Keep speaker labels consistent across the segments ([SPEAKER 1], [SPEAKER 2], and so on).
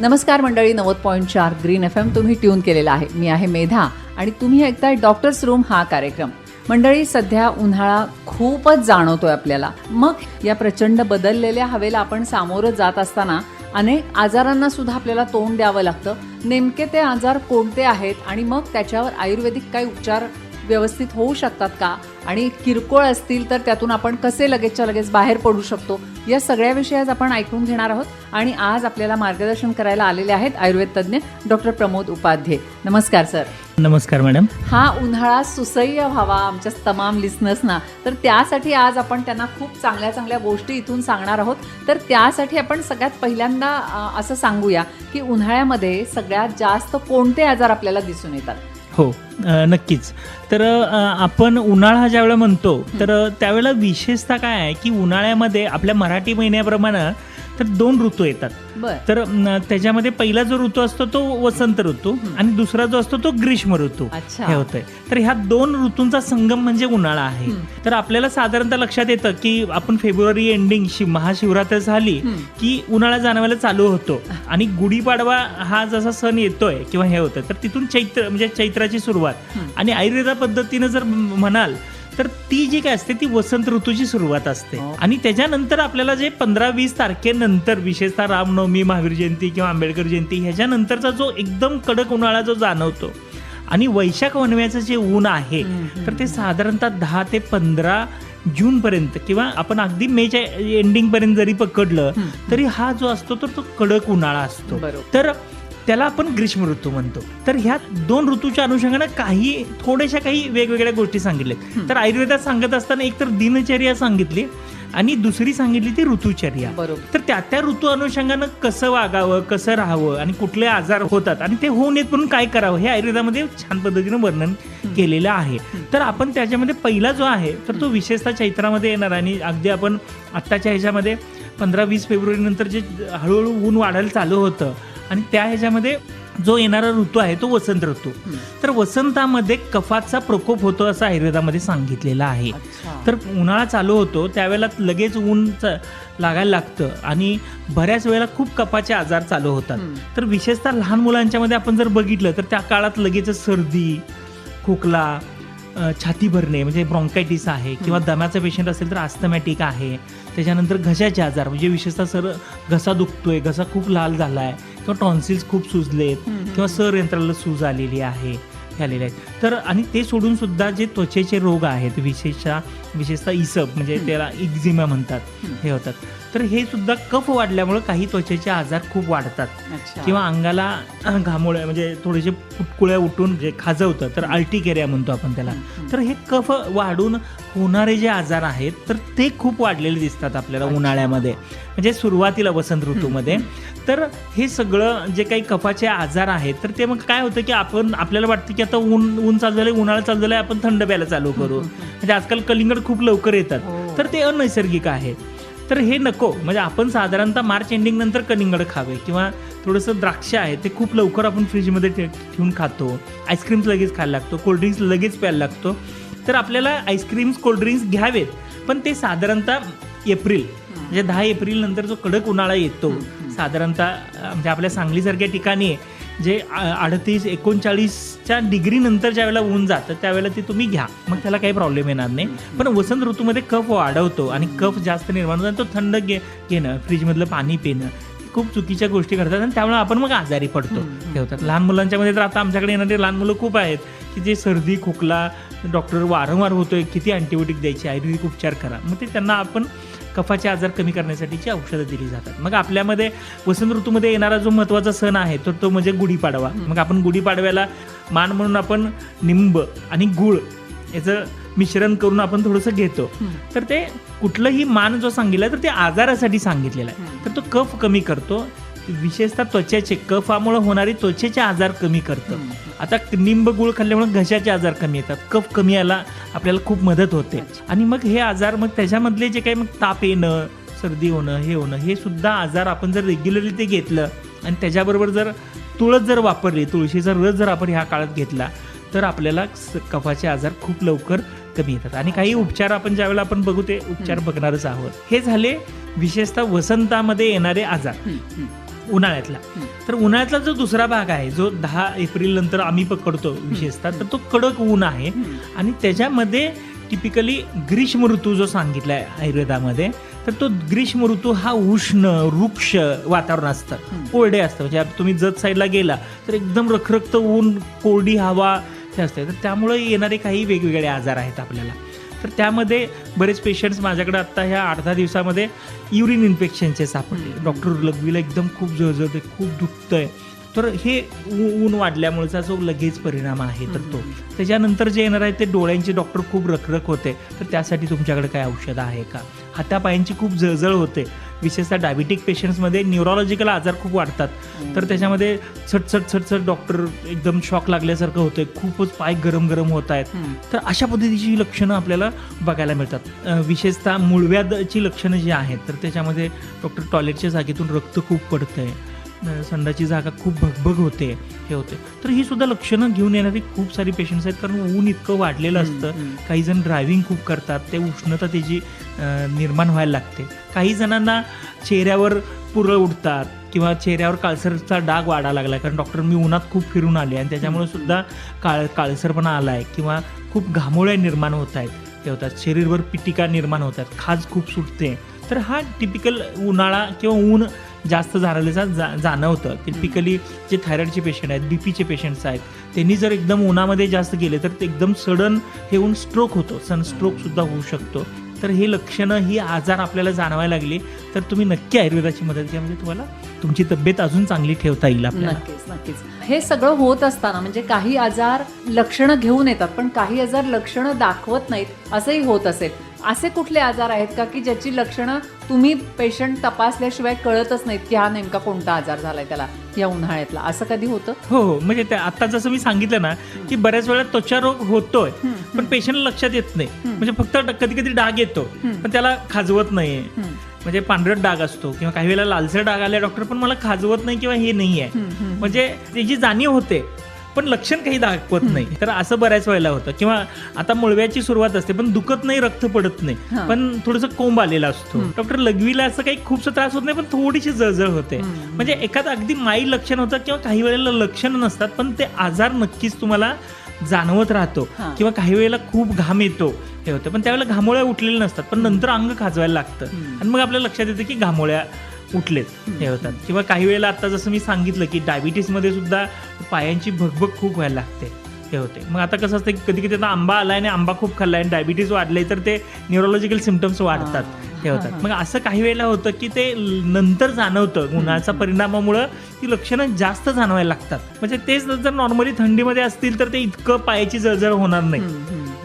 [SPEAKER 1] नमस्कार मंडळी नव्वद पॉईंट चार ग्रीन एफ एम तुम्ही ट्यून केलेला आहे. मी आहे मेधा आणि तुम्ही ऐकताय डॉक्टर्स रूम हा कार्यक्रम. मंडळी सध्या उन्हाळा खूपच जाणवतोय आपल्याला. मग या प्रचंड बदललेल्या हवेला आपण सामोरं जात असताना अनेक आजारांना सुद्धा आपल्याला तोंड द्यावं लागतं. नेमके ते आजार कोणते आहेत आणि मग त्याच्यावर आयुर्वेदिक काही उपचार व्यवस्थित होऊ शकतात का? आणि किरकोळ असतील तर त्यातून आपण कसे लगेचच्या लगेच बाहेर पडू शकतो? या सगळ्याविषयी आज आपण ऐकून घेणार आहोत आणि आज आपल्याला मार्गदर्शन करायला आलेले आहेत आयुर्वेद तज्ज्ञ डॉक्टर प्रमोद उपाध्ये. नमस्कार सर.
[SPEAKER 2] नमस्कार मॅडम.
[SPEAKER 1] हा उन्हाळा सुसह्य व्हावा आमच्या तमाम लिस्नर्सना तर त्यासाठी आज आपण त्यांना खूप चांगल्या चांगल्या गोष्टी इथून सांगणार आहोत. तर त्यासाठी आपण सगळ्यात पहिल्यांदा असं सांगूया की उन्हाळ्यामध्ये सगळ्यात जास्त कोणते आजार आपल्याला दिसून येतात?
[SPEAKER 2] हो नक्कीच. तर आपण उन्हाळा ज्यावेळेला म्हणतो तर त्यावेळेला विशेषतः काय आहे की उन्हाळ्यामध्ये आपल्या मराठी महिन्याप्रमाणे तर दोन ऋतू येतात. तर त्याच्यामध्ये पहिला जो ऋतू असतो तो वसंत ऋतू आणि दुसरा जो असतो तो ग्रीष्म ऋतू. हे होतंय. तर ह्या दोन ऋतूंचा संगम म्हणजे उन्हाळा आहे. तर आपल्याला साधारणतः लक्षात येतं की आपण फेब्रुवारी एंडिंग महाशिवरात्री झाली की उन्हाळा जाणवायला चालू होतो आणि गुढीपाडवा हा जसा सण येतोय किंवा हे होतं तर तिथून चैत्र म्हणजे चैत्राची सुरुवात. आणि आयुर्वेदा पद्धतीनं जर म्हणाल तर ती जी काय असते ती वसंत ऋतूची सुरुवात असते
[SPEAKER 1] हो.
[SPEAKER 2] आणि त्याच्यानंतर आपल्याला जे पंधरा वीस तारखेनंतर विशेषतः रामनवमी महावीर जयंती किंवा आंबेडकर जयंती ह्याच्यानंतरचा जो एकदम कडक उन्हाळा जो जाणवतो आणि वैशाख वनव्याचं जे ऊन आहे तर ते साधारणतः दहा ते पंधरा जून पर्यंत किंवा आपण अगदी मेच्या एंडिंग पर्यंत जरी पकडलं तरी हा जो असतो तर तो कडक उन्हाळा असतो. तर त्याला आपण ग्रीष्म ऋतू म्हणतो. तर ह्या दोन ऋतूच्या अनुषंगानं काही थोड्याशा काही वेगवेगळ्या गोष्टी सांगितल्यात तर आयुर्वेदात सांगत असताना एक तर दिनचर्या सांगितली आणि दुसरी सांगितली ती ऋतुचर्या.
[SPEAKER 1] बरोबर.
[SPEAKER 2] तर त्या त्या ऋतू अनुषंगानं कसं वागावं कसं राहावं आणि कुठले आजार होतात आणि ते होऊ नयेत म्हणून काय करावं हे आयुर्वेदामध्ये छान पद्धतीनं वर्णन केलेलं आहे. तर आपण त्याच्यामध्ये पहिला जो आहे तर तो विशेषतः चैत्रामध्ये येणार आणि अगदी आपण आत्ताच्या ह्याच्यामध्ये पंधरा वीस फेब्रुवारी नंतर जे हळूहळू ऊन वाढायला चालू होतं. आणि त्या ह्याच्यामध्ये जो येणारा ऋतू आहे तो वसंत ऋतू. तर वसंतामध्ये कफाचा प्रकोप होतो असं आयुर्वेदामध्ये सांगितलेलं आहे. तर उन्हाळा चालू होतो त्यावेळेला लगेच ऊन लागायला लागतं आणि बऱ्याच वेळेला खूप कफाचे आजार चालू होतात. तर विशेषतः लहान मुलांच्या मध्ये आपण जर बघितलं तर त्या काळात लगेच सर्दी खोकला छाती भरणे म्हणजे ब्रॉन्कायटिस आहे किंवा दम्याचा पेशंट असेल तर आस्थमॅटिक आहे. त्याच्यानंतर घशाचे आजार म्हणजे विशेषतः सर घसा दुखतोय घसा खूप लाल झाला आहे किंवा टॉन्सिल्स खूप सुजलेत किंवा सर यंत्राला सूज आलेली आहे आलेले आहेत तर आणि ते सोडून सुद्धा जे त्वचेचे रोग आहेत विशेषतः विशेषतः इसब म्हणजे त्याला इक्झिमा म्हणतात हे होतात. तर हे सुद्धा कफ वाढल्यामुळे काही त्वचेचे आजार खूप वाढतात. किंवा अंगाला घामोळ्या म्हणजे थोडेसे पुटकुळ्या उठून जे खाजवतं तर अल्टिकेरिया म्हणतो आपण त्याला. तर हे कफ वाढून होणारे जे आजार आहेत तर ते खूप वाढलेले दिसतात आपल्याला उन्हाळ्यामध्ये. म्हणजे सुरुवातीला वसंत ऋतूमध्ये. तर हे सगळं जे काही कफाचे आजार आहेत तर ते मग काय होतं की आपण आपल्याला वाटतं की आता ऊन ऊन चालू झालं उन्हाळा चालू झालाय आपण थंड प्यायला चालू करू. म्हणजे आजकाल कलिंगड खूप लवकर येतात.
[SPEAKER 1] हो.
[SPEAKER 2] तर ते अनैसर्गिक आहे. तर हे नको. म्हणजे आपण साधारणतः मार्च एंडिंग नंतर कलिंगड खावे किंवा थोडंसं द्राक्ष आहे ते खूप लवकर आपण फ्रीजमध्ये ठेवून खातो. आईस्क्रीम्स लगेच खायला लागतो कोल्ड्रिंक्स लगेच प्यायला लागतो. तर आपल्याला आईस्क्रीम्स कोल्ड्रिंक्स घ्यावेत. पण ते साधारणतः एप्रिल म्हणजे दहा एप्रिल नंतर जो कडक उन्हाळा येतो साधारणतः म्हणजे आपल्या सांगलीसारख्या ठिकाणी जे अडतीस एकोणचाळीसच्या डिग्री नंतर ज्या वेळेला ऊन जातं त्यावेळेला ते तुम्ही घ्या. मग त्याला काही प्रॉब्लेम येणार नाही. पण वसंत ऋतूमध्ये कफ वाढवतो आणि कफ जास्त निर्माण होतो आणि तो थंड घे घेणं फ्रीजमधलं पाणी पिणं खूप चुकीच्या गोष्टी करतात आणि त्यामुळे आपण मग आजारी पडतो. होतात लहान मुलांच्या मध्ये तर आता आमच्याकडे येणारे लहान मुलं खूप आहेत की जे सर्दी खोकला डॉक्टर वारंवार होतोय किती अँटीबायोटिक द्यायची आयुर्वेदिक उपचार करा. मग ते त्यांना आपण कफाचे आजार कमी करण्यासाठीची औषधं दिली जातात. मग आपल्यामध्ये वसंत ऋतूमध्ये येणारा जो महत्त्वाचा सण आहे तर तो म्हणजे गुढीपाडवा. मग आपण गुढीपाडव्याला मान म्हणून आपण निंब आणि गुळ याचं मिश्रण करून आपण थोडंसं घेतो. तर ते कुठलंही मान जो सांगितला तर ते आजारासाठी सांगितलेला आहे. तर तो कफ कमी करतो. विशेषतः त्वचेचे कफामुळे होणारे त्वचेचे आजार कमी करतं. आता निंब गुळ खाल्ल्यामुळे घशाचे आजार कमी येतात. कफ कमी यायला आपल्याला खूप मदत होते. आणि मग हे आजार मग त्याच्यामधले जे काही मग ताप येणं सर्दी होणं हे होणं हे सुद्धा आजार आपण जर रेग्युलरली ते घेतलं आणि त्याच्याबरोबर जर तुळस जर वापरली तुळशीचा रस जर आपण ह्या काळात घेतला तर आपल्याला कफाचे आजार खूप लवकर कमी येतात. आणि काही उपचार आपण ज्यावेळेला आपण बघू ते उपचार बघणारच आहोत. हे झाले विशेषतः वसंतामध्ये येणारे आजार. उन्हाळ्यातला. तर उन्हाळ्यातला जो दुसरा भाग आहे जो दहा एप्रिल नंतर आम्ही पकडतो विशेषतः तर तो कडक ऊन आहे. आणि त्याच्यामध्ये टिपिकली ग्रीष्म ऋतू जो सांगितलाय आयुर्वेदामध्ये तर तो ग्रीष्म ऋतू हा उष्ण वृक्ष वातावरण असतं. कोरडे असतं. म्हणजे तुम्ही जत साईडला गेला तर एकदम रखरखत ऊन कोरडी हवा हे असते. तर त्यामुळे येणारे काही वेगवेगळे आजार आहेत आपल्याला. तर त्यामध्ये बरेच पेशंट्स माझ्याकडे आत्ता ह्या आठ दहा दिवसामध्ये युरिन इन्फेक्शनचे सापडले. डॉक्टर लघवीला एकदम खूप जळजळते खूप दुखतंय तर हे ऊन वाढल्यामुळेचा जो लगेच परिणाम आहे तर तो. त्याच्यानंतर जे येणार आहे ते डोळ्यांचे डॉक्टर खूप रखरख होते. तर त्यासाठी तुमच्याकडे काय औषधं आहे का? हातापायांची खूप जळजळ होते. विशेषतः डायबिटिक पेशंट्समध्ये न्यूरोलॉजिकल आजार खूप वाढतात. तर त्याच्यामध्ये छटछट छटछट डॉक्टर एकदम शॉक लागल्यासारखं होतंय. खूपच पाय गरम गरम होत आहेत. तर अशा पद्धतीची लक्षणं आपल्याला बघायला मिळतात. विशेषतः मूळव्याधची लक्षणं जी आहेत तर त्याच्यामध्ये डॉक्टर टॉयलेटच्या जागेतून रक्त खूप पडतंय. अं, संडाची जागा खूप भगभग होते हे होते. तर ही सुद्धा लक्षणं घेऊन येणारी खूप सारी पेशंट्स आहेत कारण ऊन इतकं वाढलेलं असतं. काही जण ड्रायव्हिंग खूप करतात ते उष्णता त्याची निर्माण व्हायला लागते. काही जणांना चेहऱ्यावर पुरळ उडतात किंवा चेहऱ्यावर काळसरचा डाग वाढायला लागला कारण डॉक्टर मी उन्हात खूप फिरून आले आणि त्याच्यामुळे सुद्धा काळ काळसरपणा आला आहे किंवा खूप घामोळ्या निर्माण होत आहेत ते होतात. शरीरभर पिटिका निर्माण होतात खाज खूप सुटते. तर हा टिपिकल उन्हाळा किंवा ऊन जास्त झालेल्याचा जा जाणवतं. टिपिकली जे थायरॉइडचे पेशंट आहेत बी पीचे पेशंट्स आहेत त्यांनी जर एकदम उन्हामध्ये जास्त गेले तर ते एकदम सडन हे होऊन स्ट्रोक होतो. सनस्ट्रोक सुद्धा होऊ शकतो. तर हे लक्षणं ही आजार आपल्याला जाणवायला लागली तर तुम्ही नक्की आयुर्वेदाची मदत घ्या. म्हणजे तुम्हाला तुमची तब्येत अजून चांगली ठेवता येईल
[SPEAKER 1] नक्कीच नक्कीच. हे सगळं होत असताना म्हणजे काही आजार लक्षणं घेऊन येतात पण काही आजार लक्षणं दाखवत नाहीत असंही होत असेल. असे कुठले आजार आहेत का की ज्याची लक्षणं तुम्ही पेशंट तपासल्याशिवाय कळतच नाहीत की हा नेमका कोणता आजार झालाय त्याला या उन्हाळ्यातला असं कधी होतं
[SPEAKER 2] हो हो म्हणजे आता जसं मी सांगितलं ना की बऱ्याच वेळा त्वचा रोग होतोय पण पेशंट लक्षात येत नाही. म्हणजे फक्त कधी कधी डाग येतो. पण त्याला खाजवत नाहीये. म्हणजे पांढरट डाग असतो किंवा काही वेळेला लालसर डाग आले डॉक्टर पण मला खाजवत नाही किंवा हे नाही आहे. म्हणजे त्याची जाणीव होते पण लक्षण काही दाखवत नाही तर असं बऱ्याच वेळेला होतं किंवा आता मुळव्याची सुरुवात असते पण दुखत नाही रक्त पडत नाही. पण थोडंसं कोंब आलेला असतो. डॉक्टर लघवीला असं काही खूपसा त्रास होत नाही पण थोडीशी जळजळ होते. म्हणजे एखादं अगदी माई लक्षण होतं किंवा काही वेळेला लक्षण नसतात पण ते आजार नक्कीच तुम्हाला जाणवत राहतो. किंवा काही वेळेला खूप घाम येतो हे होतं पण त्यावेळेला घामोळ्या उठलेल्या नसतात पण नंतर अंग खाजवायला लागतं. आणि मग आपल्या लक्षात येतं की घामोळ्या उठलेत हे होतात. किंवा काही वेळेला आता जसं मी सांगितलं की डायबिटीसमध्ये सुद्धा पायांची भगभग खूप व्हायला लागते हे होते. मग आता कसं असतं की कधी कधी आता आंबा आलाय आणि आंबा खूप खाल्लाय आणि डायबिटीस वाढलंय तर ते न्यूरोलॉजिकल सिमटम्स वाढतात हे होतात. मग असं काही वेळेला होतं की ते नंतर जाणवतं उन्हाळ्याचा परिणामामुळं ती लक्षणं जास्त जाणवायला लागतात. म्हणजे तेच जर नॉर्मली थंडीमध्ये असतील तर ते इतकं पायाची जळजळ होणार नाही.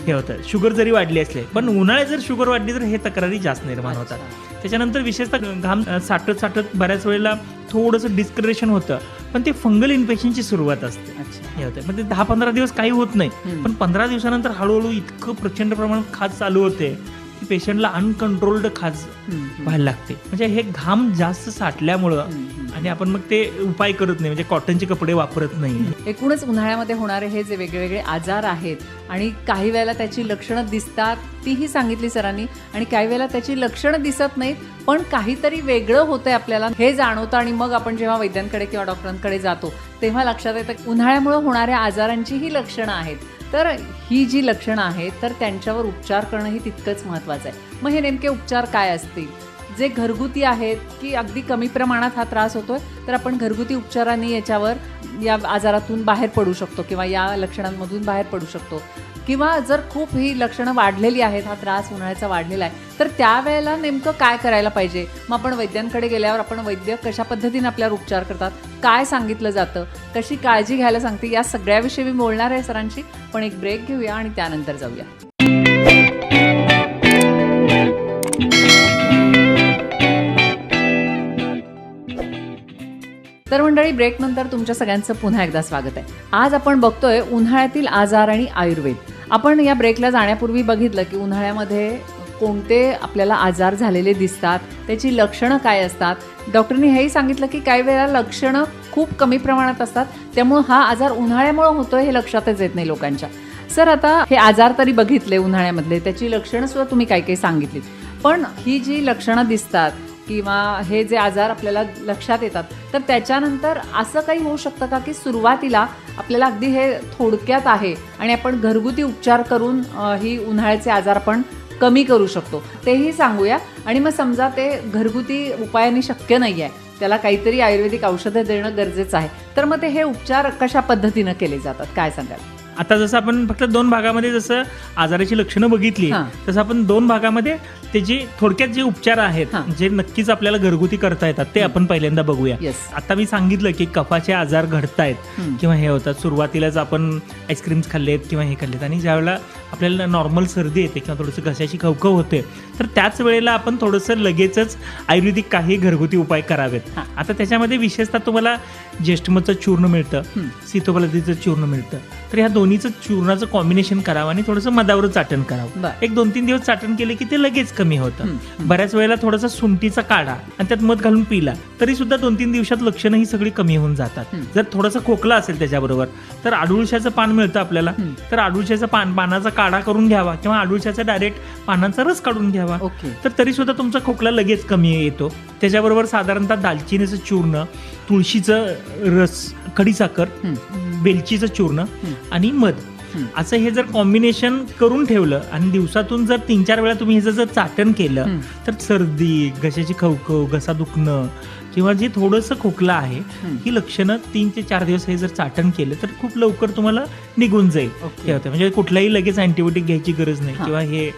[SPEAKER 2] हे होतं. शुगर जरी वाढली असले पण उन्हाळ्यात जर शुगर वाढली तर हे तक्रारी जास्त निर्माण होतात. त्याच्यानंतर विशेषतः घाम साठत साठत बऱ्याच वेळेला थोडंसं डिस्करेशन होतं. पण ते फंगल इन्फेक्शनची सुरुवात असते. हे होते. म्हणजे दहा पंधरा दिवस काही होत नाही. पण पंधरा दिवसानंतर हळूहळू इतकं प्रचंड प्रमाणात खाज चालू होते. की पेशंटला अनकंट्रोल्ड खाज. व्हायला लागते. म्हणजे हे घाम जास्त साठल्यामुळं. आणि आपण मग ते उपाय करत नाही. म्हणजे कॉटनचे कपडे वापरत नाही.
[SPEAKER 1] एकूणच उन्हाळ्यामध्ये होणारे हे जे वेगवेगळे आजार आहेत आणि काही वेळेला त्याची लक्षणं दिसतात तीही सांगितली सरांनी आणि काही वेळेला त्याची लक्षणं दिसत नाहीत पण काहीतरी वेगळं होतंय आपल्याला. हे जाणवतं आणि मग आपण जेव्हा वैद्यांकडे किंवा डॉक्टरांकडे जातो तेव्हा लक्षात येतं उन्हाळ्यामुळे होणाऱ्या आजारांची ही लक्षणं आहेत. तर ही जी लक्षणं आहेत तर त्यांच्यावर उपचार करणंही तितकंच महत्त्वाचं आहे. मग हे नेमके उपचार काय असतील? जे घरगुती आहेत की अगदी कमी प्रमाणात हा त्रास होतोय तर आपण घरगुती उपचारांनी याच्यावर या आजारातून बाहेर पडू शकतो किंवा या लक्षणांमधून बाहेर पडू शकतो. किंवा जर खूप ही लक्षणं वाढलेली आहेत हा त्रास उन्हाळ्याचा वाढलेला आहे तर त्यावेळेला नेमकं काय करायला पाहिजे? मग आपण वैद्यांकडे गेल्यावर आपण वैद्य कशा पद्धतीने आपल्यावर उपचार करतात? काय सांगितलं जातं? कशी काळजी घ्यायला सांगते? या सगळ्याविषयी मी बोलणार आहे सरांशी. पण एक ब्रेक घेऊया आणि त्यानंतर जाऊया. तर मंडळी ब्रेकनंतर तुमच्या सगळ्यांचं पुन्हा एकदा स्वागत आहे. आज आपण बघतोय उन्हाळ्यातील आजार आणि आयुर्वेद. आपण या ब्रेकला जाण्यापूर्वी बघितलं की उन्हाळ्यामध्ये कोणते आपल्याला आजार झालेले दिसतात त्याची लक्षणं काय असतात? डॉक्टरनी हेही सांगितलं की काही वेळा लक्षणं खूप कमी प्रमाणात असतात त्यामुळं हा आजार उन्हाळ्यामुळे होतोय हे लक्षातच येत नाही लोकांच्या. सर आता हे आजार तरी बघितले उन्हाळ्यामधले त्याची लक्षणं सुद्धा तुम्ही काही काही सांगितलीत. पण ही जी लक्षणं दिसतात किंवा हे जे आजार आपल्याला लक्षात येतात तर त्याच्यानंतर असं काही होऊ शकतं का की सुरुवातीला आपल्याला अगदी हे थोडक्यात आहे आणि आपण घरगुती उपचार करून ही उन्हाळ्याचे आजार आपण कमी करू शकतो? तेही सांगूया. आणि मग समजा ते घरगुती उपायाने शक्य नाही आहे त्याला काहीतरी आयुर्वेदिक औषधं देणं गरजेचं आहे तर मग ते हे उपचार कशा पद्धतीनं केले जातात? काय सांगाल?
[SPEAKER 2] आता जसं आपण फक्त दोन भागामध्ये जसं आजाराची लक्षणं बघितली. तसं आपण दोन भागामध्ये त्याचे थोडक्यात जे उपचार आहेत. जे नक्कीच आपल्याला घरगुती करता येतात ते आपण पहिल्यांदा बघूया आता मी सांगितलं की कफाचे आजार घडतायत किंवा हे होतात सुरुवातीलाच आपण आईस्क्रीम्स खाल्लेत किंवा हे खाल्लेत आणि ज्यावेळेला आपल्याला नॉर्मल सर्दी येते किंवा थोडंसं घशाची खवखव होते तर त्याच वेळेला आपण थोडंसं लगेचच आयुर्वेदिक काही घरगुती उपाय करावेत. आता त्याच्यामध्ये विशेषतः तुम्हाला ज्येष्ठमचं चूर्ण मिळतं. सीतोपलतीचं चूर्ण मिळतं तर ह्या दोन्हीचं चूर्णाचं कॉम्बिनेशन करावं आणि थोडंसं मधावर चाटण करावं. एक दोन तीन दिवस चाटण केले की ते लगेच कमी होतं. बऱ्याच वेळेला थोडासा सुंठीचा काढा आणि त्यात मध घालून पिला तरी सुद्धा दोन तीन दिवसात लक्षणं ही सगळी कमी होऊन जातात. जर थोडासा खोकला असेल त्याच्याबरोबर तर आडुळशाचं पान मिळतं आपल्याला. तर आडुळशाचं पान पानाचा काढा करून घ्यावा किंवा आडुळशाचा डायरेक्ट पानांचा रस काढून घ्यावा तर तरी सुद्धा तुमचा खोकला लगेच कमी येतो त्याच्याबरोबर साधारणतः दालचिनीचं चूर्ण तुळशीचं रस खडीसाखर
[SPEAKER 1] हं.
[SPEAKER 2] बेलचीचं चूर्ण. आणि मध. असं हे जर कॉम्बिनेशन करून ठेवलं आणि दिवसातून जर तीन चार वेळा तुम्ही ह्याचं जर चाटण केलं. तर सर्दी घशाची खवखव घसा दुखणं किंवा जे थोडंसं खोकला आहे
[SPEAKER 1] हं.
[SPEAKER 2] लक्षणं तीन ते चार दिवस हे जर चाटण केलं तर खूप लवकर तुम्हाला निघून जाईल होतं म्हणजे कुठलाही लगेच अँटीबायोटिक घ्यायची गरज नाही. किंवा हे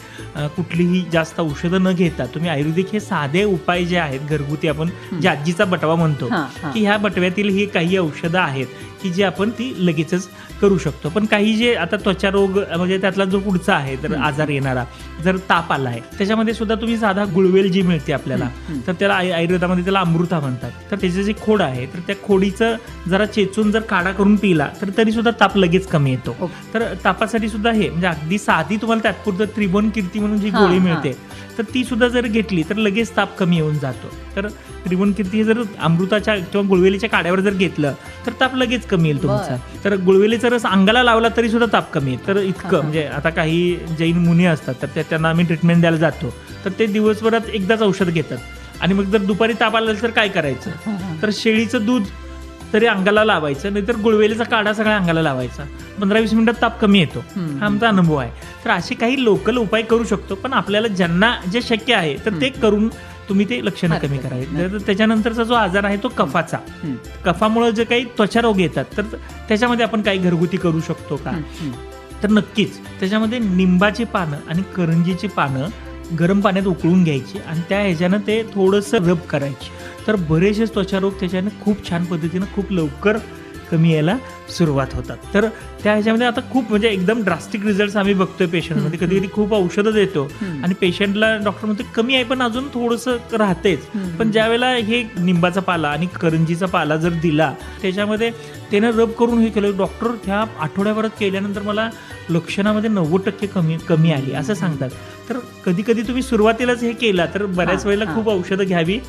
[SPEAKER 2] कुठलीही जास्त औषधं न घेता तुम्ही आयुर्वेदिक हे साधे उपाय जे आहेत घरगुती आपण. जे आजीचा बटवा म्हणतो. की ह्या बटव्यातील ही काही औषधं आहेत की जी आपण ती लगेचच करू शकतो पण काही जे आता त्वचा रोग म्हणजे त्यातला जो पुढचा आहे तर. आजार येणारा जर ताप आला आहे त्याच्यामध्ये सुद्धा तुम्ही साधा गुळवेल जी मिळते आपल्याला. तर त्याला आय- आयुर्वेदामध्ये त्याला अमृता म्हणतात तर त्याचे जे खोड आहे तर त्या खोडीचं जरा चेचून जर काढा करून पिला तर तरी सुद्धा ताप लगेच कमी येतो. तर तापासाठी सुद्धा हे म्हणजे अगदी साधी तुम्हाला तात्पुरतं त्रिभुवन कीर्ती म्हणून जी गोळी. मिळते तर ती सुद्धा जर घेतली तर लगेच ताप कमी येऊन जातो. तर त्रिभुवन कीर्ती हे जर अमृताच्या किंवा गुळवेलीच्या काड्यावर जर घेतलं तर ताप लगेच कमी येईल तुमचा. तर गुळवेलीचा रस अंगाला लावला तरी सुद्धा ताप कमी येईल. तर इतकं. म्हणजे आता काही जैन मुनी असतात तर त्या- त्यांना आम्ही ट्रीटमेंट द्यायला जातो. तर ते दिवसभरात एकदाच औषध घेतात. आणि मग जर दुपारी ताप आला तर काय करायचं. तर शेळीचं दूध तरी अंगाला लावायचं नाहीतर गुळवेलीचा काढा सगळ्या अंगाला लावायचा. पंधरा वीस मिनिटात ताप कमी येतो. हा आमचा अनुभव आहे. तर असे काही लोकल उपाय करू शकतो पण आपल्याला ज्यांना जे शक्य आहे तर ते करून तुम्ही ते लक्षणं कमी. करावे. तर त्याच्यानंतरचा जो आजार आहे तो कफाचा. कफामुळे जे काही त्वचा रोग येतात तर त्याच्यामध्ये आपण काही घरगुती करू शकतो का. तर नक्कीच त्याच्यामध्ये निंबाची पानं आणि करंजीची पानं गरम पाण्यात उकळून घ्यायची आणि त्या ह्याच्यानं ते थोडंसं रब करायची. तर बरेचसे त्वचारोग त्याच्याने खूप छान पद्धतीनं खूप लवकर कमी यायला सुरुवात होतात तर त्या ह्याच्यामध्ये आता खूप म्हणजे एकदम ड्रास्टिक रिझल्ट आम्ही बघतोय पेशंटमध्ये कधी कधी खूप औषधं देतो. आणि पेशंटला डॉक्टर म्हणतो कमी आहे पण अजून थोडंसं राहतेच. पण ज्यावेळेला हे निंबाचा पाला आणि करंजीचा पाला जर दिला त्याच्यामध्ये त्यानं रब करून हे केलं डॉक्टर ह्या आठवड्याभरात केल्यानंतर मला लक्षणामध्ये नव्वद टक्के कमी कमी आली असं सांगतात तर कधी कधी तुम्ही सुरुवातीलाच हे केला तर बऱ्याच वेळेला. खूप औषधं घ्यावी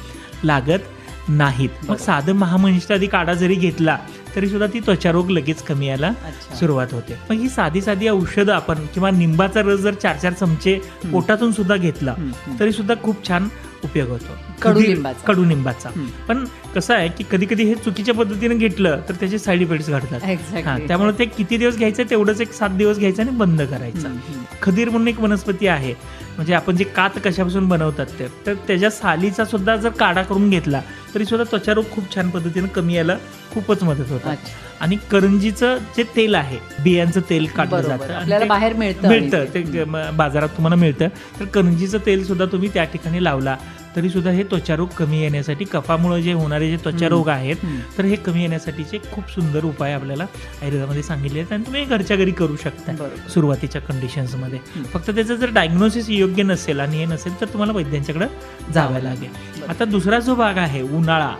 [SPEAKER 2] लागत नाहीत मग. साधं महामनिष्ठादी काढा जरी घेतला तरी सुद्धा ती त्वचारोग लगेच कमी यायला. सुरुवात होते मग ही साधी साधी औषधं आपण किंवा निंबाचा रस जर चार चार चमचे पोटातून सुद्धा घेतला. तरी सुद्धा खूप छान उपयोग होतो
[SPEAKER 1] कडुलिंबाचा.
[SPEAKER 2] कडुनिंबाचा. पण कसं आहे की कधी कधी हे चुकीच्या पद्धतीने घेतलं तर त्याचे साईड इफेक्ट्स घडतात. हा, त्यामुळे ते किती दिवस घ्यायचं तेवढंच एक सात दिवस घ्यायचं आणि बंद करायचं. खदीर म्हणून एक वनस्पती आहे. म्हणजे आपण जे कात कशापासून बनवतात ते. तर त्याच्या सालीचा सुद्धा जर काढा करून घेतला तरी सुद्धा त्वचारोग खूप छान पद्धतीने कमी यायला खूपच मदत
[SPEAKER 1] अच्छा.
[SPEAKER 2] आणि करंजीचं जे तेल आहे बियांचं तेल काढलं. जातं.
[SPEAKER 1] आपल्याला बाहेर मिळतं
[SPEAKER 2] मिळतं. ते बाजारात तुम्हाला मिळतं. तर करंजीचं तेल सुद्धा तुम्ही त्या ठिकाणी लावला. तरी सुद्धा हे त्वचारोग कमी येण्यासाठी कफामुळे जे होणारे जे त्वचारोग आहेत. तर हे कमी येण्यासाठीचे खूप सुंदर उपाय आपल्याला आयुर्वेदामध्ये सांगितले आहेत आणि तुम्ही घरच्या घरी करू शकता. सुरुवातीच्या कंडिशन्समध्ये. फक्त त्याचं जर डायग्नोसिस योग्य नसेल आणि हे नसेल तर तुम्हाला वैद्यांच्याकडे जावं लागेल. आता दुसरा जो भाग आहे उन्हाळा.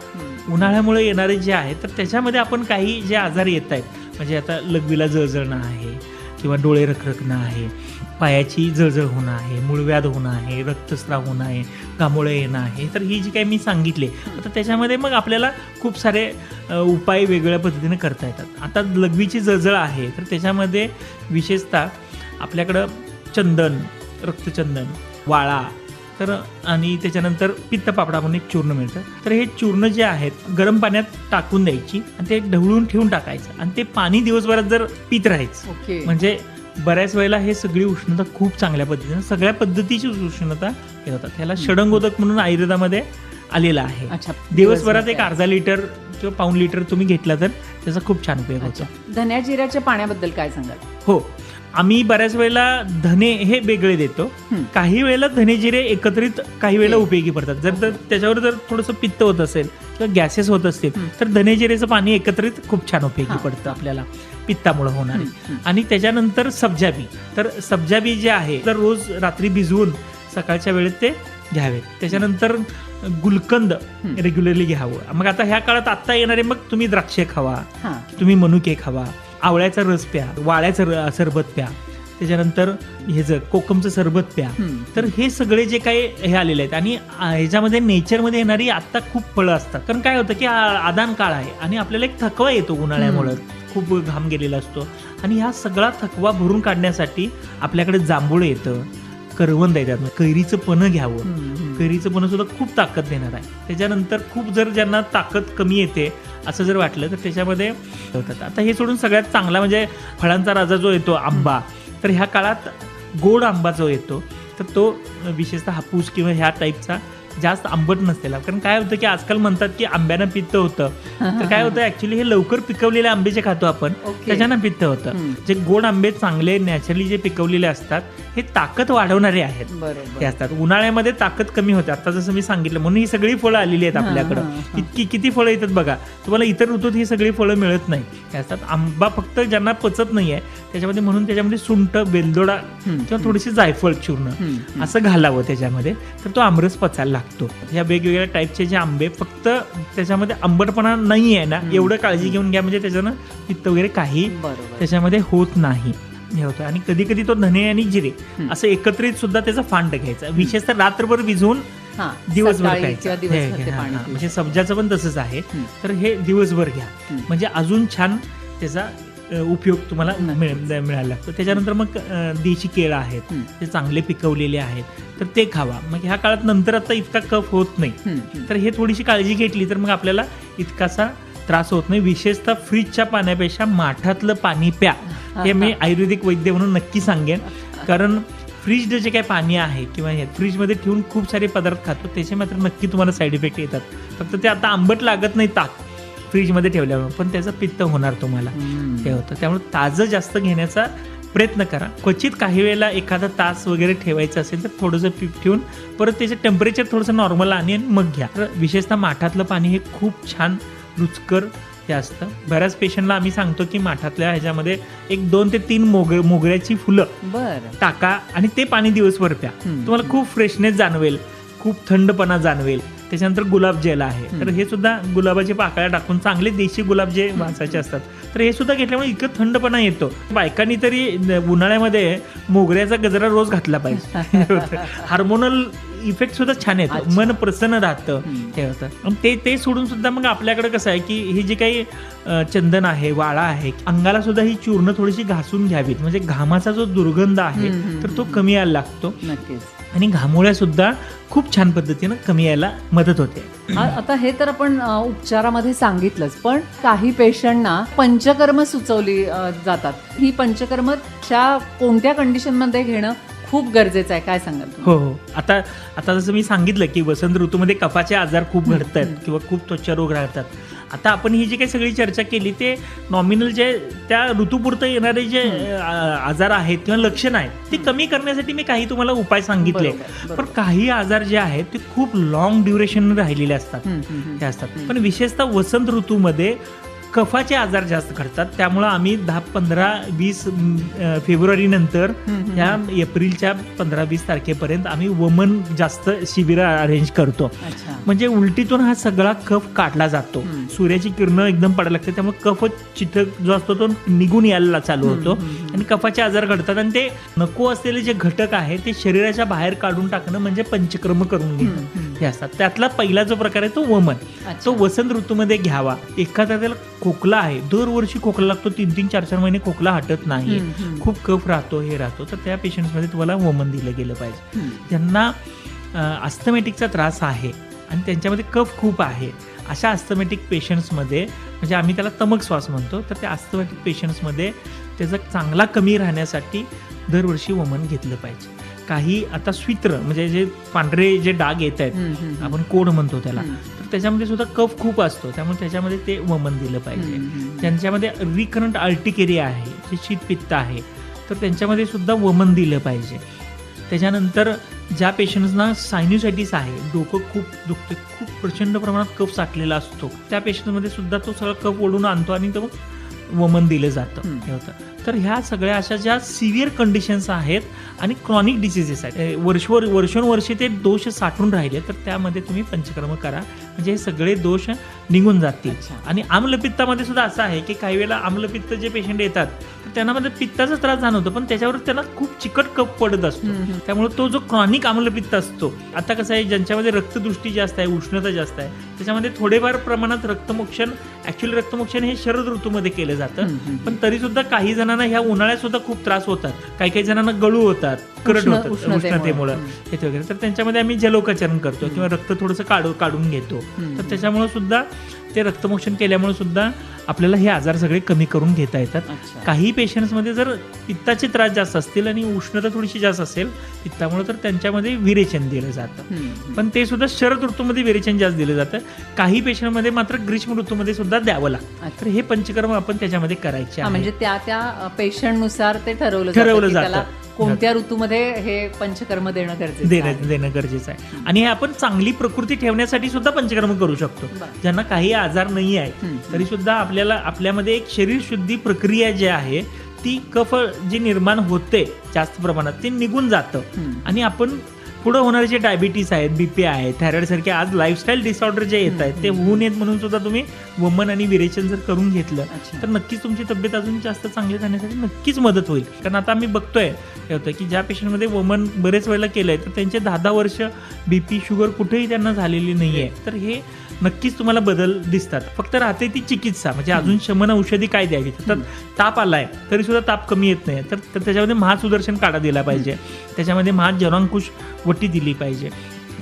[SPEAKER 2] उन्हाळ्यामुळे येणारे जे आहे तर त्याच्यामध्ये आपण काही जे आजार येत आहेत म्हणजे आता लघवीला जळजळणं आहे किंवा डोळे रखरखणं आहे पायाची जळजळ होणं आहे मूळव्याध होणं आहे रक्तस्राव होणं आहे गामोळे येणं आहे. तर ही जी काही मी सांगितले आता त्याच्यामध्ये मग आपल्याला खूप सारे उपाय वेगवेगळ्या पद्धतीने करता येतात. आता लघवीची जळजळ आहे तर त्याच्यामध्ये विशेषतः आपल्याकडं चंदन रक्तचंदन वाळा तर आणि त्याच्यानंतर पित्त पापडा म्हणून एक चूर्ण मिळतं. तर हे चूर्ण जे आहेत गरम पाण्यात टाकून द्यायची आणि ते ढवळून ठेवून टाकायचं. आणि ते पाणी दिवसभरात जर पित राहायचं
[SPEAKER 1] ओके.
[SPEAKER 2] म्हणजे बऱ्याच वेळेला हे सगळी उष्णता खूप चांगल्या पद्धतीने सगळ्या पद्धतीची उष्णता हे होतात. ह्याला षडंगोदक म्हणून आयुर्वेदामध्ये आलेला आहे.
[SPEAKER 1] अच्छा
[SPEAKER 2] दिवसभरात एक अर्धा लिटर किंवा पाऊन लिटर तुम्ही घेतला तर त्याचा खूप छान उपयोग होतो.
[SPEAKER 1] धन्या जिऱ्याच्या पाण्याबद्दल काय सांगाल?
[SPEAKER 2] हो. आम्ही बऱ्याच वेळेला धने हे वेगळे देतो. काही वेळेला धने जिरे एकत्रित काही वेळेला उपयोगी पडतात जर तर त्याच्यावर जर थोडंसं पित्त होत असेल किंवा गॅसेस होत असतील. तर धने जिरेचं पाणी एकत्रित खूप छान उपयोगी. पडतं आपल्याला पित्तामुळे होणारे. आणि त्याच्यानंतर सब्जा बी तर सब्जा बी जे आहे तर रोज रात्री भिजवून सकाळच्या वेळेत ते घ्यावे त्याच्यानंतर गुलकंद. रेग्युलरली घ्यावं मग आता ह्या काळात आत्ता येणारे मग तुम्ही द्राक्षे खावा तुम्ही मनुके खावा आवळ्याचा रस प्या वाळ्याचं र- सरबत प्या. त्याच्यानंतर ह्याचं कोकमचं सरबत प्या. तर हे सगळे जे काही हे आलेले आहेत आणि ह्याच्यामध्ये नेचरमध्ये येणारी आत्ता खूप फळं असतात. कारण काय होतं की आदान काळ आहे आणि आपल्याला एक थकवा येतो उन्हाळ्यामुळं. खूप घाम गेलेला असतो. आणि हा सगळा थकवा भरून काढण्यासाठी आपल्याकडे जांभूळ येतं करवंद येतात. कैरीचं पणं घ्यावं. कैरीचं पण सुद्धा खूप ताकद देणार आहे. त्याच्यानंतर खूप जर ज्यांना ताकद कमी येते असं जर वाटलं तर त्याच्यामध्ये होतात. आता हे सोडून सगळ्यात चांगला म्हणजे फळांचा राजा जो येतो आंबा तर ह्या काळात गोड आंबा जो येतो तर तो विशेषतः हापूस किंवा ह्या टाईपचा जास्त आंबट नसलेला कारण काय होतं की आजकाल म्हणतात की आंब्यानं पित्त होतं. तर काय होतं ऍक्च्युली हे लवकर पिकवलेले आंबे जे खातो आपण. त्याच्यानं पित्त होतं. जे गोड आंबे चांगले नॅचरली जे पिकवलेले असतात हे ताकद वाढवणारे आहेत. हे
[SPEAKER 1] बरोबर
[SPEAKER 2] असतात. उन्हाळ्यामध्ये ताकद कमी होते. आता जसं मी सांगितलं म्हणून ही सगळी फळं आलेली आहेत आपल्याकडं. इतकी किती फळं येतात बघा. तुम्हाला इतर ऋतूत ही सगळी फळं मिळत नाही. असतात. आंबा फक्त ज्यांना पचत नाहीये त्याच्यामध्ये म्हणून त्याच्यामध्ये सुंठ बेलदोडा किंवा थोडीशी जायफळ चूर्ण. असं घालावं त्याच्यामध्ये. तर तो आमरस पचायला लागतो. या वेगवेगळ्या टाईपचे जे आंबे फक्त त्याच्यामध्ये आंबटपणा नाही आहे ना. एवढं काळजी घेऊन घ्या म्हणजे त्याच्यानं पित्त वगैरे काही त्याच्यामध्ये होत नाही. हे होतं. आणि कधी कधी तो धने आणि जिरे. असं एकत्रित सुद्धा त्याचा फांड घ्यायचा. विशेषतः रात्रभर भिजवून
[SPEAKER 1] हा
[SPEAKER 2] दिवसभर म्हणजे सब्जाचं पण तसंच आहे. तर हे दिवसभर घ्या. म्हणजे अजून छान त्याचा उपयोग तुम्हाला. मिळ- मिळायला लागतो त्याच्यानंतर मग देशी केळं आहेत. ते चांगले पिकवलेले आहेत तर ते खावा. मग ह्या काळात नंतर आता इतका कफ होत नाही. तर हे थोडीशी काळजी घेतली तर मग आपल्याला इतकासा त्रास होत नाही. विशेषतः फ्रीजच्या पाण्यापेक्षा माठातलं पाणी प्या. हे मी आयुर्वेदिक वैद्य म्हणून नक्की सांगेन. कारण फ्रीज जे काही पाणी आहे किंवा हे फ्रीजमध्ये ठेवून खूप सारे पदार्थ खातो त्याचे मात्र नक्की तुम्हाला साईड इफेक्ट येतात. फक्त ते आता आंबट लागत नाही ताक. फ्रीजमध्ये ठेवल्यामुळे पण त्याचा पित्त होणार तुम्हाला. हे होतं. त्यामुळे ताजं जास्त घेण्याचा प्रयत्न करा. क्वचित काही वेळेला एखादा तास वगैरे ठेवायचं असेल तर थोडंसं पीठ ठेवून परत त्याचं टेम्परेचर थोडंसं नॉर्मल आणि मग घ्या. तर विशेषतः माठातलं पाणी हे खूप छान रुचकर हे असतं. बऱ्याच पेशंटला आम्ही सांगतो की माठातल्या ह्याच्यामध्ये एक दोन ते तीन मोग मोगऱ्याची फुलं
[SPEAKER 1] बर.
[SPEAKER 2] टाका आणि ते पाणी दिवसभर प्या. तुम्हाला खूप फ्रेशनेस जाणवेल खूप थंडपणा जाणवेल. त्याच्यानंतर गुलाब जेल आहे. तर हे सुद्धा गुलाबाचे पाकळ्या टाकून चांगले देशी गुलाब जे वासाचे असतात. तर हे सुद्धा घेतल्यामुळे इतकं थंडपणा येतो. बायकांनी तरी उन्हाळ्यामध्ये मोगऱ्याचा गजरा रोज घातला पाहिजे. हार्मोनल इफेक्ट सुद्धा छान येतो. मन प्रसन्न राहतं. हे होतं. ते ते सोडून सुद्धा मग आपल्याकडे कसं आहे की ही जी काही चंदन आहे वाळा आहे अंगाला सुद्धा ही चूर्ण थोडीशी घासून घ्यावीत. म्हणजे घामाचा जो दुर्गंध आहे तर तो कमी यायला लागतो. आणि घामोळ्या सुद्धा खूप छान पद्धतीनं कमी यायला मदत होते.
[SPEAKER 1] आता हे तर आपण उपचारामध्ये सांगितलंच पण काही पेशंटना पंचकर्म सुचवली जातात. ही पंचकर्म च्या कोणत्या कंडिशनमध्ये घेणं खूप गरजेचं आहे. काय सांगाल तुम्ही?
[SPEAKER 2] हो हो. आता आता जसं मी सांगितलं की वसंत ऋतूमध्ये कफाचे आजार खूप घडत आहेत किंवा खूप त्वचा रोग राहतात. आता आपण ही जी काही सगळी चर्चा केली ते नॉमिनल जे त्या ऋतूपुरतं येणारे जे आजार आहेत किंवा लक्षण आहेत ते कमी करण्यासाठी मी काही तुम्हाला उपाय सांगितले. पण. काही आजार जे आहेत ते खूप लॉंग ड्युरेशन राहिलेले असतात. हे असतात. पण विशेषतः वसंत ऋतूमध्ये कफाचे आजार जास्त घडतात. त्यामुळं आम्ही दहा पंधरा वीस फेब्रुवारी नंतर ह्या एप्रिलच्या पंधरा वीस तारखेपर्यंत आम्ही वमन जास्त शिबिर अरेंज करतो. म्हणजे उलटीतून हा सगळा कफ काढला जातो. सूर्याची किरणं एकदम पडायला लागते त्यामुळे कफ चिथक जो असतो तो निघून यायला चालू होतो. आणि कफाचे आजार घडतात आणि ते नको असलेले जे घटक आहे ते शरीराच्या बाहेर काढून टाकणं म्हणजे पंचक्रम करून घेणं. हे असतात. त्यातला पहिला जो प्रकार आहे तो वमन. तो वसंत ऋतूमध्ये घ्यावा. एखादा त्याला खोकला आहे. दरवर्षी खोकला लागतो. तीन तीन चार चार महिने खोकला हटत नाही. खूप कफ राहतो हे राहतो. तर त्या पेशंट्समध्ये तुम्हाला वमन दिलं गेलं पाहिजे. ज्यांना अस्थमॅटिकचा त्रास आहे आणि त्यांच्यामध्ये कफ खूप आहे अशा अस्थमॅटिक पेशंट्समध्ये म्हणजे आम्ही त्याला तमक श्वास म्हणतो तर त्या अस्थमॅटिक पेशंट्समध्ये त्याचा चांगला कमी राहण्यासाठी दरवर्षी वमन घेतलं पाहिजे. काही आता स्वित्र म्हणजे जे पांढरे जे डाग येत आहेत आपण कोड म्हणतो त्याला. तर त्याच्यामध्ये सुद्धा कफ खूप असतो त्यामुळे त्याच्यामध्ये ते वमन दिलं पाहिजे. ज्यांच्यामध्ये रिकरंट अल्टिकेरिया आहे जे शीतपित्त आहे तर त्यांच्यामध्ये सुद्धा वमन दिलं पाहिजे त्याच्यानंतर ज्या पेशंट्सना सायन्युसायटिस आहे डोकं खूप दुखते खूप प्रचंड प्रमाणात कफ साठलेला असतो त्या पेशंटमध्ये सुद्धा तो सगळा कफ ओढून आणतो आणि तो वमन दिलं जातं. हे होतं तर ह्या सगळ्या अशा ज्या सिव्हिअर कंडिशन्स आहेत आणि क्रॉनिक डिसिजेस आहेत ए, वर्षभर वर्षोनवर्षे ते दोष साठून राहिले तर त्यामध्ये तुम्ही पंचकर्म करा म्हणजे हे सगळे दोष निघून जातील. आणि आम्लपित्तामध्ये सुद्धा असं आहे की काही वेळेला आम्लपित्त जे पेशंट येतात त्यांना मध्ये पित्ताचा त्रास जाणवतो पण त्याच्यावर त्यांना खूप चिकट कप पडत असतो. त्यामुळे तो जो क्रॉनिक आम्लपित्त असतो आता कसं आहे ज्यांच्यामध्ये रक्तदृष्टी जास्त आहे उष्णता जास्त आहे त्याच्यामध्ये थोडेफार प्रमाणात रक्तमोक्षण ऍक्च्युअली रक्तमोक्षण हे शरद ऋतूमध्ये केलं जातं. पण तरी सुद्धा काही जणांना ह्या उन्हाळ्यात सुद्धा खूप त्रास होतात काही काही जणांना गळू होतात
[SPEAKER 1] उष्णतेमुळे.
[SPEAKER 2] उष्णतेमुळे
[SPEAKER 1] हम्म.
[SPEAKER 2] येते वगैरे तर त्यांच्यामध्ये आम्ही जलोपचारण करतो. किंवा रक्त थोडंसं काढू काढून घेतो. तर त्याच्यामुळे सुद्धा ते रक्तमोक्षण केल्यामुळे सुद्धा आपल्याला हे आजार सगळे कमी करून घेता येतात. काही पेशंट्समध्ये जर पित्ताचे त्रास जास्त असतील आणि उष्णता थोडीशी जास्त असेल पित्तामुळे तर त्यांच्यामध्ये विरेचन दिलं जातं. पण ते सुद्धा शरद ऋतूमध्ये विरेचन जास्त दिलं जातं काही पेशंटमध्ये मात्र ग्रीष्म ऋतूमध्ये सुद्धा द्यावं लागतं. तर हे पंचकर्म आपण त्याच्यामध्ये करायचे.
[SPEAKER 1] म्हणजे त्या त्या पेशंटनुसार ते ठरवलं
[SPEAKER 2] ठरवलं जातं.
[SPEAKER 1] कोणत्या ऋतूमध्ये हे पंचकर्म देणं गरजेचं
[SPEAKER 2] देणं
[SPEAKER 1] आहे.
[SPEAKER 2] देणं गरजेचं आहे आणि हे आपण चांगली प्रकृती ठेवण्यासाठी सुद्धा पंचकर्म करू शकतो. ज्यांना काही आजार नाही आहे. तरी सुद्धा आपल्याला आपल्यामध्ये एक शरीर शुद्धी प्रक्रिया जी आहे ती कफ जी निर्माण होते जास्त प्रमाणात ते निघून जातं. आणि आपण पुढे होणारे जे डायबिटीस आहेत बीपी आहे थायरॉइड सारखे आज लाईफस्टाईल डिसऑर्डर जे येत आहेत ते होऊ नयेत म्हणून सुद्धा तुम्ही वमन आणि विरेचन जर करून घेतलं. तर नक्कीच तुमची तब्येत अजून जास्त चांगली राहण्यासाठी नक्कीच मदत होईल. कारण आता आम्ही बघतोय हे होतं की ज्या पेशंटमध्ये वमन बरेच वेळेला केलंय तर त्यांचे दहा दहा वर्ष बीपी शुगर कुठेही त्यांना झालेली नाहीये. तर हे नक्कीच तुम्हाला बदल दिसतात. फक्त राहते ती चिकित्सा. म्हणजे अजून शमन औषधी काय द्यावी तर ताप आलाय तरी सुद्धा ताप कमी येत नाही. तर त्याच्यामध्ये महासुदर्शन काढा दिला पाहिजे. त्याच्यामध्ये महाजनांकुश वटी दिली पाहिजे.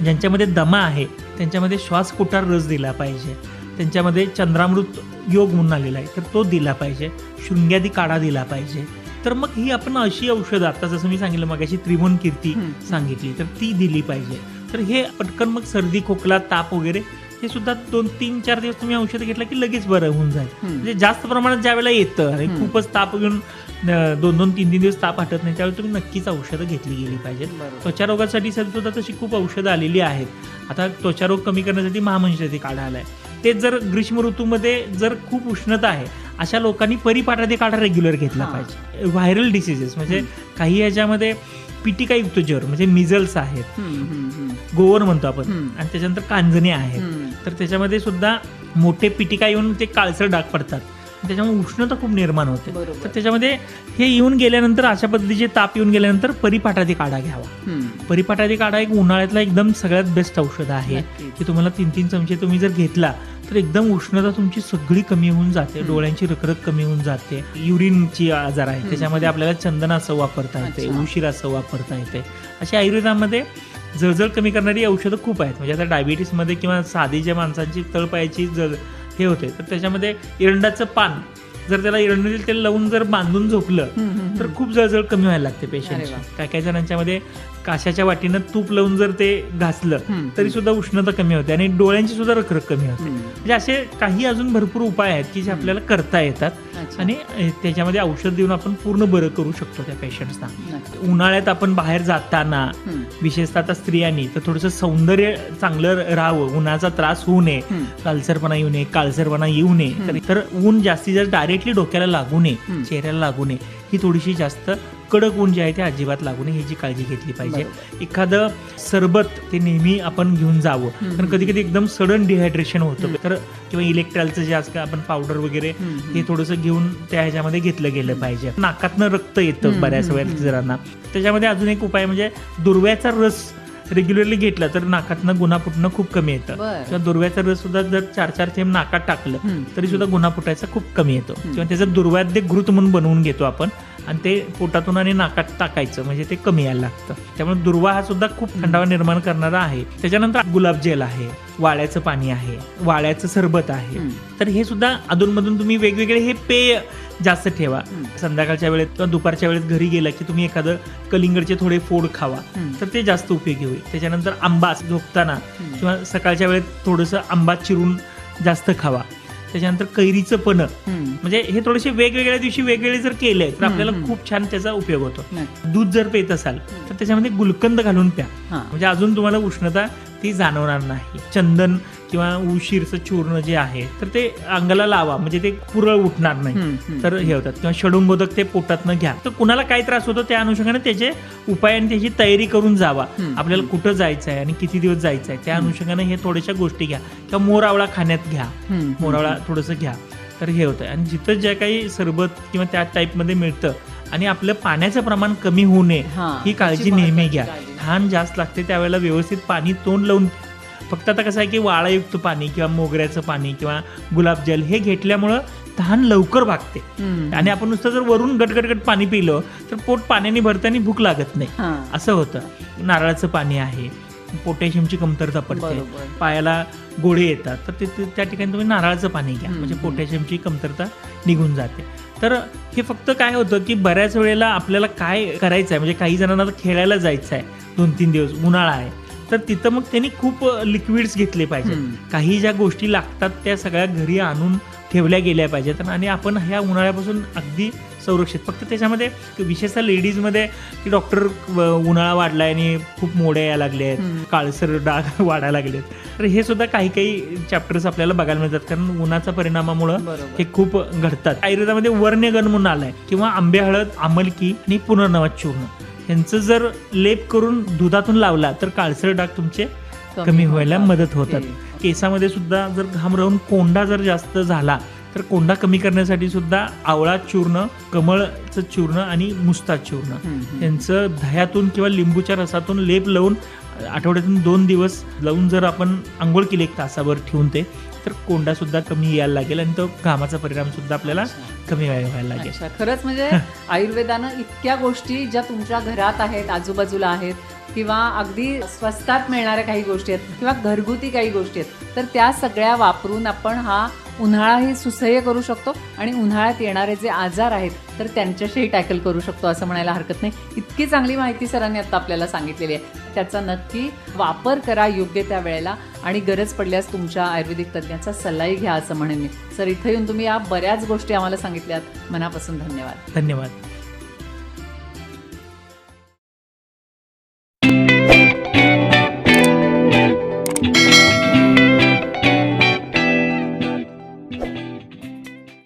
[SPEAKER 2] ज्यांच्यामध्ये दमा आहे त्यांच्यामध्ये श्वास कुटार रस दिला पाहिजे. त्यांच्यामध्ये चंद्रामृत योग म्हणून आलेला आहे तर तो दिला पाहिजे. शृंग्यादी काढा दिला पाहिजे. तर मग ही आपण अशी औषधं आता जसं मी सांगितलं मग अशी त्रिभुवन कीर्ती. सांगितली तर ती दिली पाहिजे. तर हे पटकन मग सर्दी खोकला ताप वगैरे हे सुद्धा दोन तीन चार दिवस तुम्ही औषध घेतलं की लगेच बरं होऊन जाईल. म्हणजे जास्त प्रमाणात ज्या वेळेला येतं आणि. खूपच ताप घेऊन दोन दोन तीन तीन दिवस ताप हटत नाही त्यावेळी तुम्ही नक्कीच औषधं घेतली गेली पाहिजेत
[SPEAKER 1] बरोबर.
[SPEAKER 2] त्वचा रोगासाठी सुद्धा तशी खूप औषधं आलेली आहेत आता त्वचा रोग कमी करण्यासाठी महामंशती काढा आलाय तेच जर ग्रीष्म ऋतूमध्ये जर खूप उष्णता आहे अशा लोकांनी परिपाठादी काढा रेग्युलर घेतला
[SPEAKER 1] हा.
[SPEAKER 2] पाहिजे व्हायरल डिसिजेस म्हणजे काही याच्यामध्ये पिटिकायुक्त ज्वर म्हणजे मिझल्स आहेत. गोवर म्हणतो आपण. आणि त्याच्यानंतर कांजणे आहेत. तर त्याच्यामध्ये सुद्धा मोठे पिटिका येऊन ते काळसर डाग पडतात त्याच्यामुळे उष्णता खूप निर्माण होते. तर त्याच्यामध्ये हे येऊन गेल्यानंतर अशा पद्धतीचे ताप येऊन गेल्यानंतर परिपाठादी काढा घ्यावा
[SPEAKER 1] हम्म.
[SPEAKER 2] परिपाठादी काढा एक उन्हाळ्यातला एकदम सगळ्यात बेस्ट औषध आहे. की तुम्हाला तीन तीन चमचे तुम्ही जर घेतला तर एकदम उष्णता तुमची सगळी कमी होऊन जाते. डोळ्यांची रखरख कमी होऊन जाते युरिनची आजार आहे. त्याच्यामध्ये आपल्याला चंदन असं वापरता येते
[SPEAKER 1] अच्छा.
[SPEAKER 2] उशीर असं वापरता येते अशी आयुर्वेदामध्ये जळजळ कमी करणारी औषधं खूप आहेत म्हणजे आता डायबिटीसमध्ये किंवा साधी ज्या माणसांची तळपायाची जळ हे होते तर त्याच्यामध्ये इरंडाचं पान जर त्याला इरंडातील तेल लावून जर बांधून झोपलं तर. खूप जळजळ कमी व्हायला लागते
[SPEAKER 1] वा.
[SPEAKER 2] काय काय जणांच्यामध्ये काशाच्या वाटीनं तूप लावून जर ते घासलं. तरी सुद्धा उष्णता कमी होते आणि डोळ्यांची सुद्धा रखरख कमी होते. म्हणजे असे काही अजून भरपूर उपाय आहेत की जे आपल्याला करता येतात. आणि त्याच्यामध्ये औषध देऊन आपण पूर्ण बरं करू शकतो त्या पेशंट्सना. उन्हाळ्यात आपण बाहेर जाताना. विशेषतः आता स्त्रियांनी तर थोडंसं सौंदर्य चांगलं राहावं उन्हाचा त्रास होऊ नये. कालसरपणा येऊ नये काळसरपणा येऊ नये तर- ऊन जास्तीत जास्त डायरेक्टली डोक्याला लागू नये. चेहऱ्याला लागू नये ही थोडीशी जास्त कडक ऊन जे आहे ते अजिबात लागू नये ह्याची काळजी घेतली पाहिजे. एखादं सरबत ते नेहमी आपण घेऊन जावं. कारण कधी कधी एकदम सडन डिहायड्रेशन होतं. तर किंवा इलेक्ट्रॉलचं जे असतं आपण पावडर वगैरे. हे थोडंसं घेऊन त्या ह्याच्यामध्ये घेतलं गेलं पाहिजे. नाकातनं रक्त येतं बऱ्याच वेळेला जणांना त्याच्यामध्ये अजून एक उपाय म्हणजे दुर्व्याचा रस रेग्युलरली घेतला तर नाकातनं गुन्हा फुटणं खूप कमी येतं. किंवा दुर्व्याचा रस सुद्धा जर चार चार थेंब नाकात टाकलं. तरी सुद्धा गुन्हा फुटायचा खूप कमी येतो. किंवा त्याचं दुर्वाद्य घृत म्हणून बनवून घेतो आपण. आणि ते पोटातून आणि नाकात टाकायचं म्हणजे ते कमी यायला लागतं त्यामुळे दुर्वा हा सुद्धा खूप थंडावा निर्माण करणारा आहे त्याच्यानंतर गुलाबजेल आहे वाळ्याचं पाणी आहे वाळ्याचं सरबत आहे. तर हे सुद्धा अधूनमधून तुम्ही वेगवेगळे हे पेय जास्त ठेवा. संध्याकाळच्या वेळेत किंवा दुपारच्या वेळेत घरी गेला की तुम्ही एखादं कलिंगडचे थोडे फोड खावा. तर ते जास्त उपयोगी होईल त्याच्यानंतर आंबा झोपताना. किंवा सकाळच्या वेळेत थोडंसं आंबा चिरून जास्त खावा त्याच्यानंतर कैरीचं पण. म्हणजे हे थोडेसे वेगवेगळ्या दिवशी वेगवेगळे जर केले तर आपल्याला. खूप छान त्याचा उपयोग होतो. दूध जर पेत असाल तर त्याच्यामध्ये गुलकंद घालून प्या. म्हणजे अजून तुम्हाला उष्णता ती जाणवणार नाही चंदन किंवा उशीरचं चूर्ण जे आहे तर ते अंगाला लावा म्हणजे ते पुरळ उठणार नाही. तर हे होतात किंवा षडुंगोदक ते पोटातनं घ्या तर कुणाला काय त्रास होतो त्या अनुषंगाने त्याचे उपाय आणि त्याची तयारी करून जावा. आपल्याला कुठं जायचं आहे आणि किती दिवस जायचं आहे त्या अनुषंगाने हे थोड्याशा गोष्टी घ्या किंवा मोरावळा खाण्यात घ्या. मोरावळा थोडंसं घ्या तर हे होतं आणि जिथं ज्या काही सरबत किंवा त्या टाईपमध्ये मिळतं आणि आपलं पाण्याचं प्रमाण कमी होऊ नये
[SPEAKER 1] हा.
[SPEAKER 2] काळजी नेहमी घ्या. तहान जास्त लागते त्यावेळेला व्यवस्थित पाणी तोंड लावून. फक्त आता कसं आहे की वाळायुक्त पाणी किंवा मोगऱ्याचं पाणी किंवा गुलाबजल हे घेतल्यामुळं तहान लवकर भागते. आणि आपण नुसतं जर वरून गटगटगट पाणी पिलं तर पोट पाण्याने भरताना भूक लागत नाही. असं होतं. नारळाचं पाणी आहे पोटॅशियमची कमतरता पडते. पायाला गोळे येतात. तर ते त्या ठिकाणी तुम्ही नारळाचं पाणी घ्या. म्हणजे. पोटॅशियमची कमतरता निघून जाते. तर हे फक्त काय होतं की बऱ्याच वेळेला आपल्याला काय करायचं आहे म्हणजे काही जणांना खेळायला जायचं आहे दोन तीन दिवस उन्हाळा आहे. तर तिथं मग त्यांनी खूप लिक्विड्स घेतले पाहिजे
[SPEAKER 1] हम्म.
[SPEAKER 2] काही ज्या गोष्टी लागतात त्या सगळ्या घरी आणून ठेवल्या गेल्या पाहिजेत. आणि आपण ह्या उन्हाळ्यापासून अगदी संरक्षित. फक्त त्याच्यामध्ये विशेषतः लेडीजमध्ये की डॉक्टर उन्हाळा वाढलाय आणि खूप मोड्या यायला लागल्या
[SPEAKER 1] हम्म.
[SPEAKER 2] आहेत काळसर डाग वाढायला लागलेत तर हे सुद्धा काही काही चॅप्टर्स आपल्याला बघायला मिळतात. कारण उन्हाच्या परिणामामुळं. हे खूप घडतात. आयुर्वेदामध्ये वर्ण्यगण म्हणून आलाय. किंवा आंबे हळद आमलकी आणि पुनर्नवात चूर्ण यांचं जर लेप करून दुधातून लावला तर काळसर डाग तुमचे कमी व्हायला. मदत होतात. केसामध्ये सुद्धा जर घाम राहून कोंडा जर जास्त झाला तर कोंडा कमी करण्यासाठी सुद्धा आवळा चूर्ण कमळचं चूर्ण आणि मुस्ता चूर्ण. यांचं दह्यातून किंवा लिंबूच्या रसातून लेप लावून आठवड्यातून दोन दिवस लावून जर आपण आंघोळ केली एक तासाभर ठेवून ते तर कोंडा सुद्धा कमी यायला लागेल आणि तो घामाचा परिणाम सुद्धा आपल्याला कमी व्हायला व्हायला लागेल.
[SPEAKER 1] खरंच म्हणजे आयुर्वेदानं इतक्या गोष्टी ज्या तुमच्या घरात आहेत आजूबाजूला आहेत किंवा अगदी स्वस्तात मिळणाऱ्या काही गोष्टी आहेत किंवा घरगुती काही गोष्टी आहेत तर त्या सगळ्या वापरून आपण हा उन्हाळा हे सुसह्य करू शकतो आणि उन्हाळ्यात येणारे जे आजार आहेत तर त्यांच्याशीही टॅकल करू शकतो असं म्हणायला हरकत नाही. इतकी चांगली माहिती सरांनी आता आपल्याला सांगितलेली आहे. त्याचा नक्की वापर करा योग्य त्या वेळेला आणि गरज पडल्यास तुमच्या आयुर्वेदिक तज्ज्ञाचा सल्लाही घ्या असं म्हणेन मी. सर इथं येऊन तुम्ही या बऱ्याच गोष्टी आम्हाला सांगितल्यात. मनापासून धन्यवाद.
[SPEAKER 2] धन्यवाद.